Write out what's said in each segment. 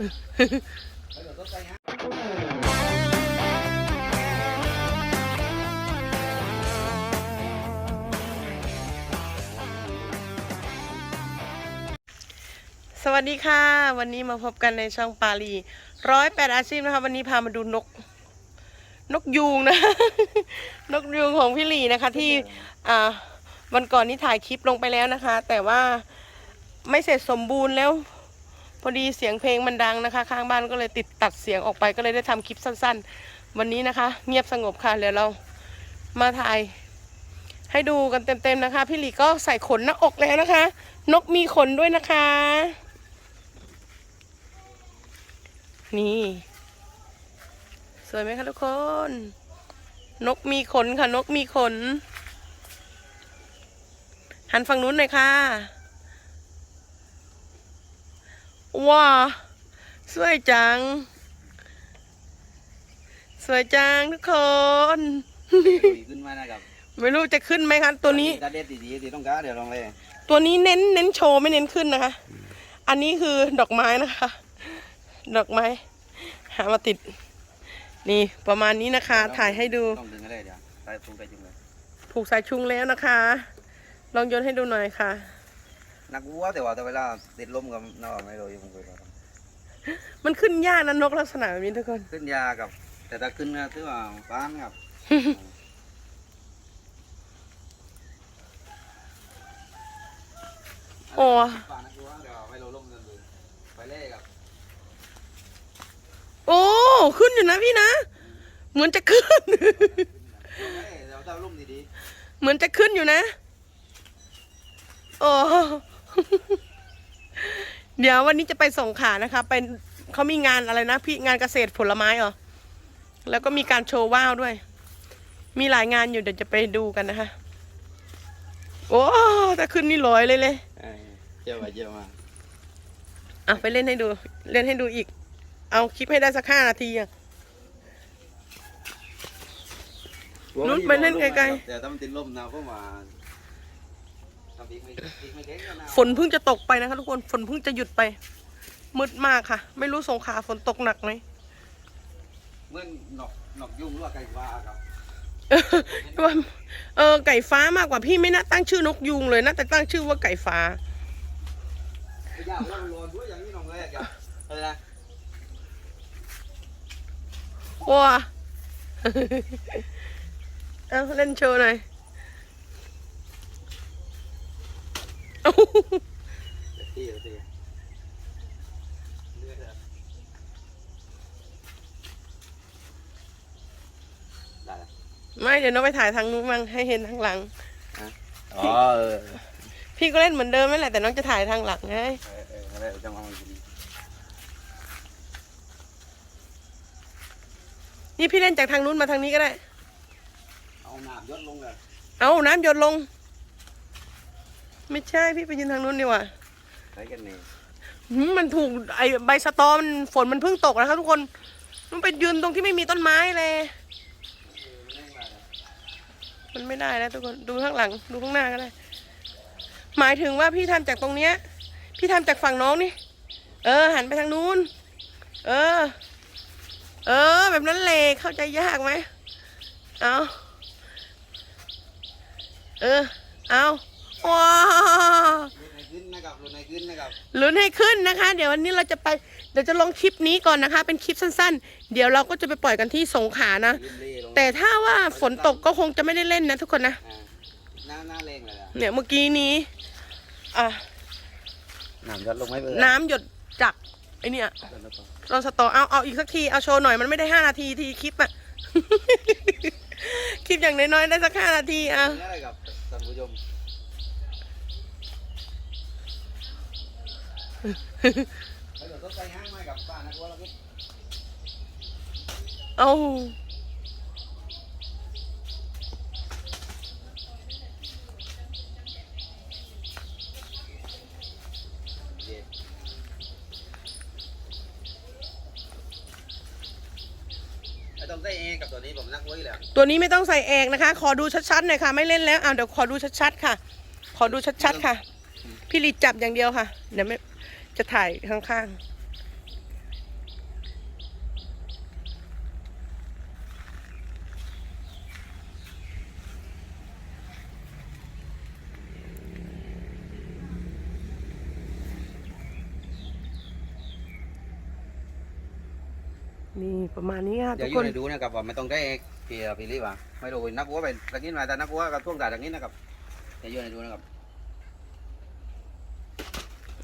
สวัสดีค่ะ วันนี้มาพบกันในช่องปาลีร้อยแปดอาชีพนะคะ วันนี้พามาดูนก นกยูงนะ นกยูงของพี่หลีนะคะ ที่อ่าวันก่อนนี้ถ่ายคลิปลงไปแล้วนะคะ แต่ว่าไม่เสร็จสมบูรณ์แล้ว พอดีเสียงเพลงมันดังนะคะ ข้างบ้านก็เลยติดตัดเสียงออกไปก็เลยได้ทำคลิปสั้น ๆ วันนี้นะคะ เงียบสงบค่ะเดี๋ยวเรามาถ่าย ให้ดูกันเต็มๆนะคะ พี่หลีก็ใส่ขนหน้าอกแล้วนะคะ นกมีขนด้วยนะคะ นี่ สวยไหมคะทุกคน นกมีขนค่ะ นกมีขน หันฝั่งนู้นหน่อยค่ะ ว้าสวยจัง สวยจังทุกคนดีขึ้นมานะครับไม่รู้จะขึ้นไหมคะตัวนี้ถ้าเด็ดดีๆดีต้องการเดี๋ยวลองเลยตัวนี้เน้นเน้นโชว์ไม่เน้นขึ้นนะคะ อันนี้คือดอกไม้นะคะ ดอกไม้ หามาติด นี่ประมาณนี้นะคะ ถ่ายให้ดูต้องดึงอะไรเดี๋ยวใส่พุงใส่จุงเลยผูกสายชุงแล้วนะคะ ลองโยนให้ดูหน่อยค่ะ นักวัวแต่ว่าแต่เวลาติดลมกับนอกไม่รู้ยังเคยทมันขึ้นยากนะนกลักษณะแบบนี้ทุกคนำขึ้นยากับ แต่ถ้าขึ้นนะถือว่าฟ้านครับ โอ้ฟ้านักวัวเดี๋ยวไม่รู้ลมกันเลยไปเล่กับโอ้ ขึ้นอยู่นะพี่นะ เหมือนจะขึ้นลองเล่เดี๋ยวถ้าลมดีเหมือนจะขึ้นอยู่นะ โอ้ เดี๋ยววันนี้จะไปส่งขานะคะเป็นเขามีงานอะไรนะ พี่งานเกษตรผลไม้เหรอ แล้วก็มีการโชว์ว่าวด้วย มีหลายงานอยู่เดี๋ยวจะไปดูกันนะคะ โอ้ถ้าขึ้นนี่ลอยเลยเลยๆเออเจ้าไปเจ้ามาอะไปเล่นให้ดู เล่นให้ดูอีก เอาคลิปให้ได้สักห้านาทีอะลุ้นไปเล่นไกลๆแต่ถ้ามันติดลมนะก็มาทำอีกไม่อีกไม่เก่งก็นะ ฝนเพิ่งจะตกไปนะคะทุกคน ฝนเพิ่งจะหยุดไป มืดมากค่ะ ไม่รู้สงขลาฝนตกหนักไหมเหมื่อนนกนกยุ่งหรือว่าไก่ฟ้าครับว่าเออไก่ฟ้ามากกว่าพี่ไม่น่าตั้งชื่อนกยูงเลยน่าแต่ตั้งชื่อว่าไก่ฟ้าไปยาวแล้วร้อนด้วยอย่างนี้น้องเลยครับอะไรนะว้าเอาเล่นโชว์หน่อย เอ้าตีตีเลือดอะได้ละไม่เดี๋ยวน้องไปถ่ายทางนู้นมั่งให้เห็นทางหลัง อ๋อเออพี่ก็เล่นเหมือนเดิมนั่นแหละแต่น้องจะถ่ายทางหลังไงเออเอออะไรจะมากินนี่พี่เล่นจากทางนู้นมาทางนี้ก็ได้ เอาหนามยศลงเลยเอาน้ำหยดลง ไม่ใช่พี่ไปยืนทางนู้นดีกว่าใช้กันนี่หืมมันถูกไอใบสตอมันฝนมันเพิ่งตกนะครับทุกคน มันไปยืนตรงที่ไม่มีต้นไม้เลย มันไม่ได้แล้วทุกคนดูข้างหลัง ดูข้างหน้าก็ได้ หมายถึงว่าพี่ทำจากตรงเนี้ย พี่ทำจากฝั่งน้องนี่ เออ หันไปทางนู้น เออ เออ แบบนั้นเลยเข้าใจยากไหมเอาเออ เอา ว้าวรุ่นไหนขึ้นนะครับรุ่นไหนขึ้นนะครับลุ้นให้ขึ้นนะคะ เดี๋ยววันนี้เราจะไปเดี๋ยวจะลงคลิปนี้ก่อนนะคะ เป็นคลิปสั้นๆ เดี๋ยวเราก็จะไปปล่อยกันที่สงขลานะยืนเล่ลงแต่ถ้าว่าฝนตกก็คงจะไม่ได้เล่นนะทุกคนนะ อ่าหน้าหน้าแรงเลยอะเนี่ยเมื่อกี้นี้อะหนามยศลงไม่เบื่อน้ำหยดจากไอเนี่ยเราสตอเอาเอาอีกสักทีเอาโชว์หน่อยมันไม่ได้ห้านาทีทีคลิปอะ คลิปอย่างน้อยๆได้สักห้านาทีอะนี่อะ นไม่ต้องใส่เองกับตัวนี้ผมนักไว้แล้วตัวนี้ไม่ต้องใส่แอกนะคะ ขอดูชัดๆหน่อยค่ะ ไม่เล่นแล้วอะเดี๋ยวขอดูชัดๆค่ะ ขอดูชัดๆค่ะ พี่ลีจับอย่างเดียวค่ะ เดี๋ยวไม่ จะถ่ายข้างๆนี่ประมาณนี้ค่ะทุกคนอยู่ดูนะครับว่าไม่ต้องได้เกียร์ไปรีบว่าไม่รู้นักวัวไปตะกี้มาแต่นักวัวกับท่วงตาตะกี้นะครับจะอยู่ในดูนะครับ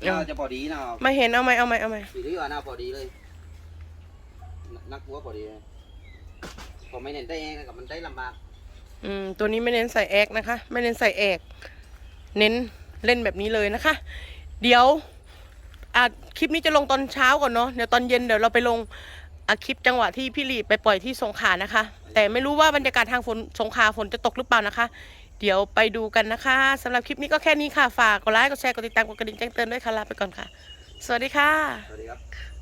เอาน่าจะพอดีนะไม่เห็นเอาไหมเอาไหมเอาไหมปีรีว่าน่าพอดีเลย นักวัวพอดีเลยพอไม่เน้นได้เองนะครับมันได้ลำบากอืมตัวนี้ไม่เน้นใส่แอกนะคะ ไม่เน้นใส่แอกเน้นเล่นแบบนี้เลยนะคะ เดี๋ยวอะคลิปนี้จะลงตอนเช้าก่อนเนาะเดี๋ยวตอนเย็นเดี๋ยวเราไปลงอะคลิปจังหวะที่พี่หลีไปปล่อยที่สงขลานะคะ แต่ไม่รู้ว่าบรรยากาศทางฝนสงขลาฝนจะตกหรือเปล่านะคะ เดี๋ยวไปดูกันนะคะสำหรับคลิปนี้ก็แค่นี้ค่ะ ฝากกดไลค์กดแชร์กดติดตามกดกระดิ่งแจ้งเตือนด้วยค่ะลาไปก่อนค่ะ สวัสดีค่ะ สวัสดีครับ